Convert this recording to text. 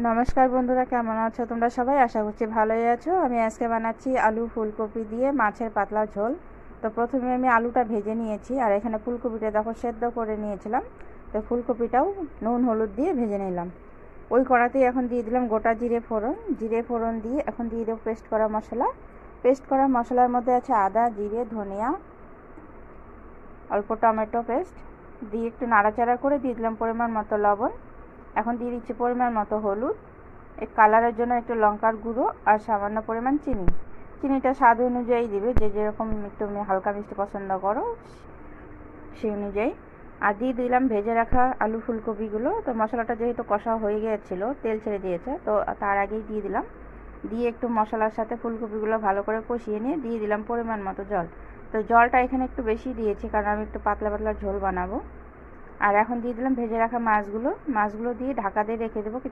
নমস্কার বন্ধুরা, কেমন আছো তোমরা সবাই? আশা করছি ভালোই আছো। আমি আজকে বানাচ্ছি আলু ফুলকপি দিয়ে মাছের পাতলা ঝোল। তো প্রথমে আমি আলুটা ভেজে নিয়েছি, আর এখানে ফুলকপিটা দেখো সেদ্ধ করে নিয়েছিলাম। তো ফুলকপিটাও নুন, হলুদ দিয়ে ভেজে নিলাম। ওই কড়াতেই এখন দিয়ে দিলাম গোটা জিরে ফোড়ন। জিরে ফোড়ন দিয়ে এখন দিয়ে দেবো পেস্ট করা মশলা। পেস্ট করা মশলার মধ্যে আছে আদা, জিরে, ধনিয়া, অল্প টমেটো পেস্ট। দিয়ে একটু নাড়াচাড়া করে দিয়ে দিলাম পরিমাণ মতো লবণ। এখন দিয়ে দিচ্ছি পরিমাণ মতো হলুদ। এই কালারের জন্য একটু লঙ্কার গুঁড়ো আর সামান্য পরিমাণ চিনি। চিনিটা স্বাদ অনুযায়ী দিবে, যে যেরকম একটু হালকা মিষ্টি পছন্দ করো, সেই অনুযায়ী। আর দিয়ে দিলাম ভেজে রাখা আলু ফুলকপিগুলো। তো মশলাটা যেহেতু কষা হয়ে গিয়েছিল, তেল ছেড়ে দিয়েছে, তো তার আগেই দিয়ে দিলাম। দিয়ে একটু মশলার সাথে ফুলকপিগুলো ভালো করে কষিয়ে নিয়ে দিয়ে দিলাম পরিমাণ মতো জল। তো জলটা এখানে একটু বেশি দিয়েছি, কারণ আমি একটু পাতলা পাতলা ঝোল বানাবো। আর এখন দিয়ে দিলাম ভেজে রাখা মাছগুলো। মাছগুলো দিয়ে ঢাকা দিয়ে রেখে দেবো